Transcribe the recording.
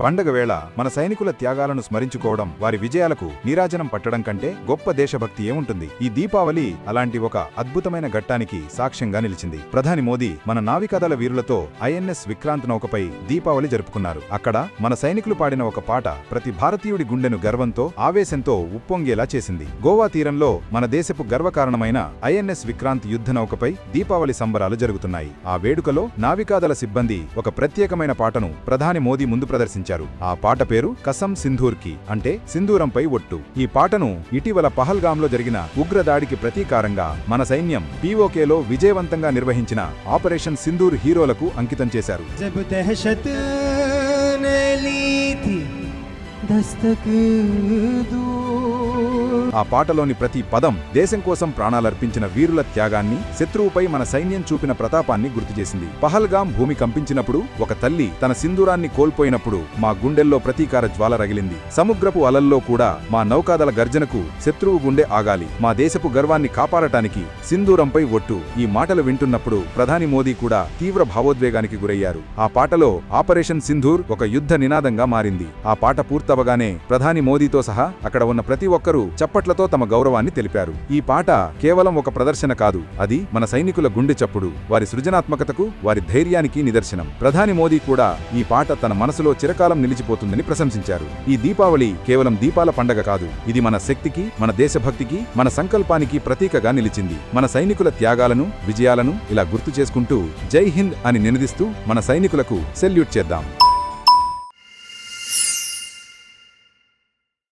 పండగ వేళ మన సైనికుల త్యాగాలను స్మరించుకోవడం వారి విజయాలకు నీరాజనం పట్టడం కంటే గొప్ప దేశభక్తి ఏముంటుంది? ఈ దీపావళి అలాంటి ఒక అద్భుతమైన ఘట్టానికి సాక్ష్యంగా నిలిచింది. ప్రధాని మోదీ మన నావికాదళ వీరులతో ఐఎన్ఎస్ విక్రాంత్ నౌకపై దీపావళి జరుపుకున్నారు. అక్కడ మన సైనికులు పాడిన ఒక పాట ప్రతి భారతీయుడి గుండెను గర్వంతో ఆవేశంతో ఉప్పొంగేలా చేసింది. గోవా తీరంలో మన దేశపు గర్వకారణమైన ఐఎన్ఎస్ విక్రాంత్ యుద్ధ నౌకపై దీపావళి సంబరాలు జరుగుతున్నాయి. ఆ వేడుకలో నావికాదళ సిబ్బంది ఒక ప్రత్యేకమైన పాటను ప్రధాని మోదీ ముందు ప్రదర్శించారు. ఆ పాట పేరు కసం సింధూర్కి అంటే సింధూరంపై ఒట్టు. ఈ పాటను ఇటీవల పహల్గాంలో జరిగిన ఉగ్రదాడికి ప్రతీకారంగా మన సైన్యం పీఓకేలో విజయవంతంగా నిర్వహించిన ఆపరేషన్ సింధూర్ హీరోలకు అంకితం చేశారు. जब ఆ పాటలోని ప్రతి పదం దేశం కోసం ప్రాణాలర్పించిన వీరుల త్యాగాన్ని శత్రువుపై మన సైన్యం చూపిన ప్రతాపాన్ని గుర్తుచేసింది పహల్గాం భూమి కంపించినప్పుడు ఒక తల్లి తన సింధూరాన్ని కోల్పోయినప్పుడు మా గుండెల్లో ప్రతీకార జ్వాల రగిలింది. సముద్రపు అలల్లో కూడా మా నౌకాదళ గర్జనకు శత్రువు గుండె ఆగాలి. మా దేశపు గర్వాన్ని కాపాడటానికి సింధూరంపై ఒట్టు. ఈ మాటలు వింటున్నప్పుడు ప్రధాని మోదీ కూడా తీవ్ర భావోద్వేగానికి గురయ్యారు. ఆ పాటలో ఆపరేషన్ సింధూర్ ఒక యుద్ధ నినాదంగా మారింది. ఆ పాట పూర్తవగానే ప్రధాని మోదీతో సహా అక్కడ ఉన్న ప్రతి ఒక్కరూ చప్పట్లతో తమ గౌరవాన్ని తెలిపారు. ఈ పాట కేవలం ఒక ప్రదర్శన కాదు అది మన సైనికుల గుండె చప్పుడు వారి సృజనాత్మకతకు వారి ధైర్యానికి నిదర్శనం. ప్రధాని మోదీ కూడా ఈ పాట తన మనసులో చిరకాలం నిలిచిపోతుందని ప్రశంసించారు. ఈ దీపావళి కేవలం దీపాల పండగ కాదు ఇది మన శక్తికి మన దేశభక్తికి మన సంకల్పానికి ప్రతీకగా నిలిచింది. మన సైనికుల త్యాగాలను విజయాలను ఇలా గుర్తు చేసుకుంటూ జై హింద్ అని నినదిస్తూ మన సైనికులకు సెల్యూట్ చేద్దాం.